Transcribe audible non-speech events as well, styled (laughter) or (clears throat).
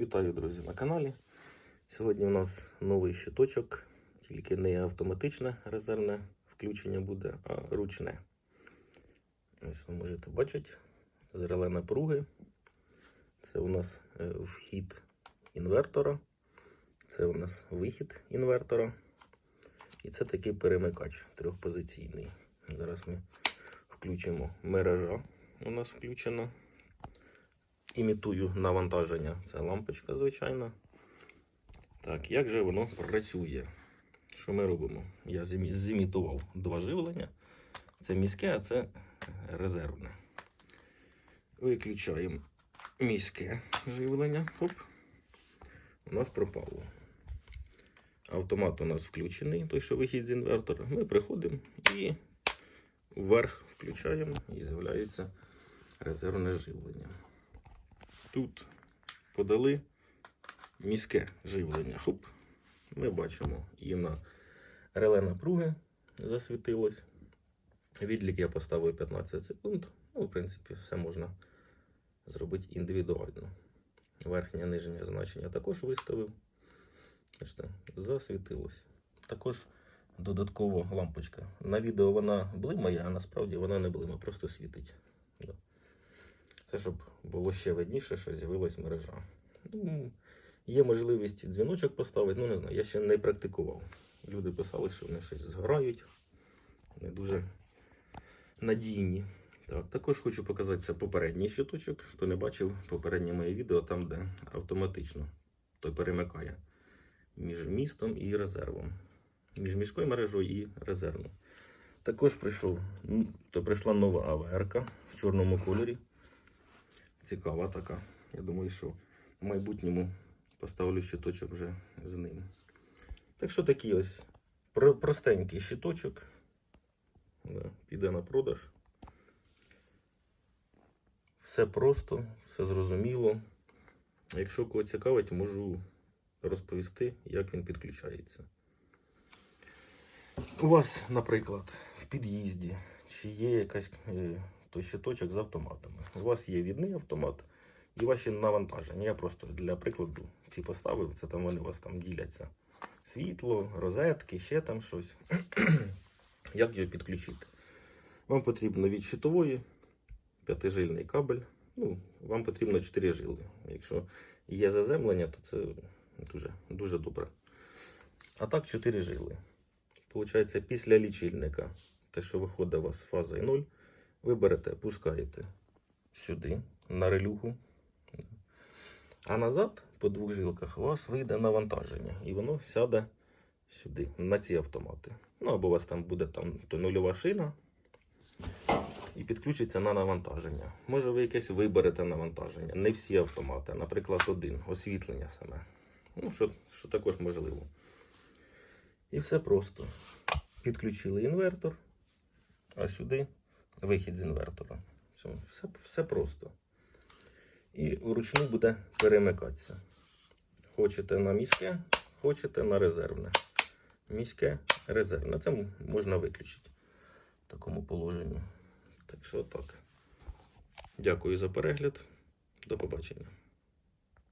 Вітаю, друзі, на каналі. Сьогодні у нас новий щиточок, тільки не автоматичне резервне включення буде, а ручне. Ось ви можете бачити зреле напруги. Це у нас е, вхід інвертора, це у нас вихід інвертора. І це такий перемикач трьохпозиційний. Зараз ми включимо мережа. У нас включена імітую навантаження. Це лампочка, звичайна. Так, як же воно працює? Що ми робимо? Я зімітував два живлення. Це міське, а це резервне. Виключаємо міське живлення. Оп. У нас пропало. Автомат у нас включений, той, що вихід з інвертора. Ми приходимо і вверх включаємо і з'являється резервне живлення. Тут подали міське живлення. Хоп. Ми бачимо і на реле напруги засвітилось. Відлік я поставив 15 секунд. Ну, в принципі, все можна зробити індивідуально. Верхнє нижнє значення також виставив. Бачите, засвітилось. Також додаткова лампочка. На відео вона блимає, а насправді вона не блимає, просто світить. Це щоб було ще видніше, що з'явилась мережа. Ну, є можливість дзвіночок поставити, ну не знаю, я ще не практикував. Люди писали, що вони щось згорають. Не дуже надійні. Так, також хочу показати це попередній щиточок. Хто не бачив попереднє моє відео, там, де автоматично той перемикає між містом і резервом. Між міською мережою і резервною. Також прийшов, то прийшла нова АВР в чорному кольорі. Цікава така. Я думаю, що в майбутньому поставлю щиточок вже з ним. Так що такий ось простенький щиточок. Да, піде на продаж. Все просто, все зрозуміло. Якщо кого цікавить, можу розповісти, як він підключається. У вас, наприклад, в під'їзді чи є якась е, щиточок з автоматами. У вас є відний автомат і ваші навантаження. Я просто для прикладу ці поставив, це там вони у вас там діляться. Світло, розетки, ще там щось. (clears throat) Як його підключити? Вам потрібно від щитової п'ятижильний кабель. Ну, вам потрібно 4 жили. Якщо є заземлення, то це дуже, дуже добре. А так 4 жили. Получається, після лічильника, те, що виходить у вас фаза 0, ви берете, пускаєте сюди, на релюху. А назад, по двох жилках, у вас вийде навантаження. І воно сяде сюди, на ці автомати. Ну, або у вас там буде там то нульова шина і підключиться на навантаження. Може, ви якесь виберете навантаження. Не всі автомати, наприклад, один, освітлення саме. Ну, що, що також можливо. І все просто. Підключили інвертор, а сюди вихід з інвертора. Все, все, просто. І вручну буде перемикатися. Хочете на міське, хочете на резервне. Міське, резервне. Це можна виключити в такому положенні. Так що так. Дякую за перегляд. До побачення.